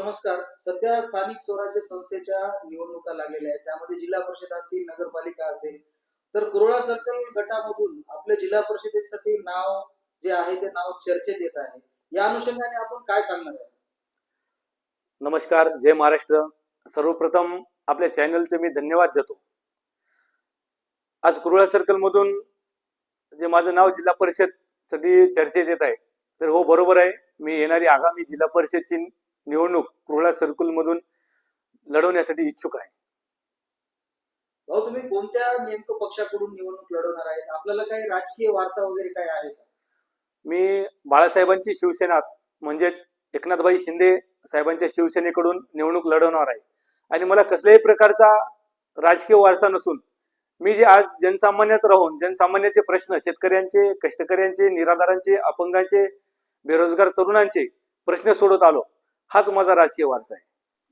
नमस्कार. सध्या स्थानिक स्वराज्य संस्थेच्या निवडणुका लागलेल्या आहेत. त्यामध्ये जिल्हा परिषद असतील नगरपालिका असेल तर कुरोळा सर्कल गटामधून आपल्या जिल्हा परिषदेसाठी नाव जे आहे ते नाव चर्चेत येत आहे. या अनुषंगाने आपण काय सांगणार आहे नमस्कार जय महाराष्ट्र. सर्वप्रथम आपल्या चॅनलचे मी धन्यवाद देतो. आज कुरुळा सर्कल मधून जे माझं नाव जिल्हा परिषदसाठी चर्चेत येत आहे तर हो बरोबर आहे. मी येणारी आगामी जिल्हा परिषदची निवडणूक कुरुळा सर्कल मधून लढवण्यासाठी इच्छुक आहे. भाऊ तुम्ही कोणत्या नेमकं पक्षाकडून निवडणूक लढवणार आहेत? आपल्याला काही राजकीय वारसा वगैरे काय आहे का? मी बाळासाहेबांची शिवसेना म्हणजेच एकनाथभाई शिंदे साहेबांच्या शिवसेनेकडून निवडणूक लढवणार आहे. आणि मला कसल्याही प्रकारचा राजकीय वारसा नसून मी जे आज जनसामान्यात राहून जनसामान्याचे प्रश्न शेतकऱ्यांचे कष्टकऱ्यांचे निराधारांचे अपंगांचे बेरोजगार तरुणांचे प्रश्न सोडत आलो. हाच माझा राजकीय वारसा आहे.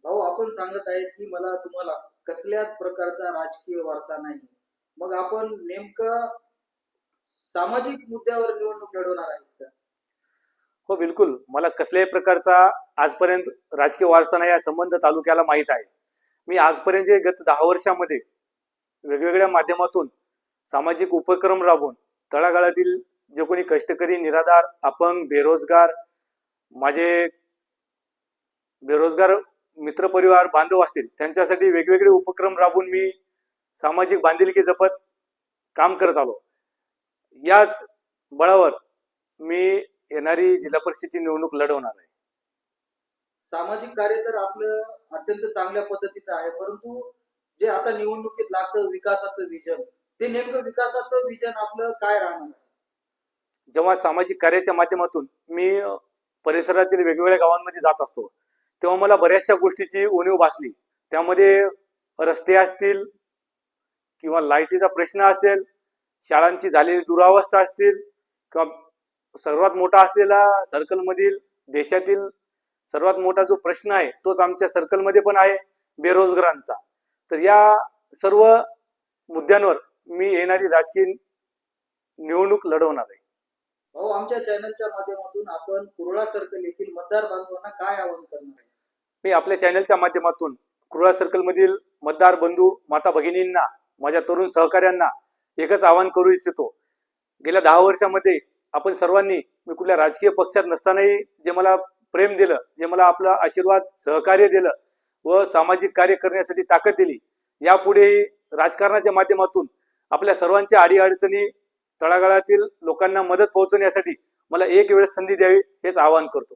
भाऊ आपण सांगत आहेत की मला तुम्हाला कसल्याच प्रकारचा राजकीय वारसा नाही. मग आपण नेमकं सामाजिक मुद्द्यावर निवडणूक लढवणार आहेत का? हो बिलकुल. मला कसल्याही प्रकारचा आजपर्यंत राजकीय वारसा नाही या संबंध तालुक्याला माहीत आहे. मी आजपर्यंत जे गत दहा वर्षामध्ये वेगवेगळ्या माध्यमातून सामाजिक उपक्रम राबवून तळागाळातील जे कोणी कष्टकरी निराधार अपंग बेरोजगार माझे बेरोजगार मित्रपरिवार बांधव असतील त्यांच्यासाठी वेगवेगळे उपक्रम राबवून मी सामाजिक बांधिलकी जपत काम करत आलो. याच बळावर मी येणारी जिल्हा परिषदेची निवडणूक लढवणार आहे. सामाजिक कार्य तर आपलं अत्यंत चांगल्या पद्धतीचं आहे परंतु जे आता निवडणुकीत लागतं विकासाचं विजन ते नेमकं विकासाचं विजन आपलं काय राहणार? जेव्हा सामाजिक कार्याच्या माध्यमातून मी परिसरातील वेगवेगळ्या गावांमध्ये जात असतो तेव्हा मला बऱ्याचशा गोष्टीची उणीव भासली. त्यामध्ये रस्ते असतील किंवा लाईटीचा प्रश्न असेल शाळांची झालेली दुरावस्था असतील किंवा सर्वात मोठा असलेला सर्कलमधील देशातील सर्वात मोठा जो प्रश्न आहे तोच आमच्या सर्कलमध्ये पण आहे बेरोजगारांचा. तर या सर्व मुद्द्यांवर मी येणारी राजकीय निवडणूक लढवणार आहे. भाऊ आमच्या चॅनलच्या माध्यमातून आपण कुरळा सर्कल येथील मतदार बांधवांना काय आवाहन करणार आहे? मी आपल्या चॅनलच्या माध्यमातून कुरुळा सर्कलमधील मतदार बंधू माता भगिनींना माझ्या तरुण सहकाऱ्यांना एकच आवाहन करू इच्छितो. गेल्या दहा वर्षामध्ये आपण सर्वांनी मी कुठल्या राजकीय पक्षात नसतानाही जे मला प्रेम दिलं जे मला आपला आशीर्वाद सहकार्य दिलं व सामाजिक कार्य करण्यासाठी ताकद दिली यापुढेही राजकारणाच्या माध्यमातून आपल्या सर्वांच्या अडीअडचणी तळागाळातील लोकांना मदत पोहोचवण्यासाठी मला एक वेळ संधी द्यावी हेच आवाहन करतो.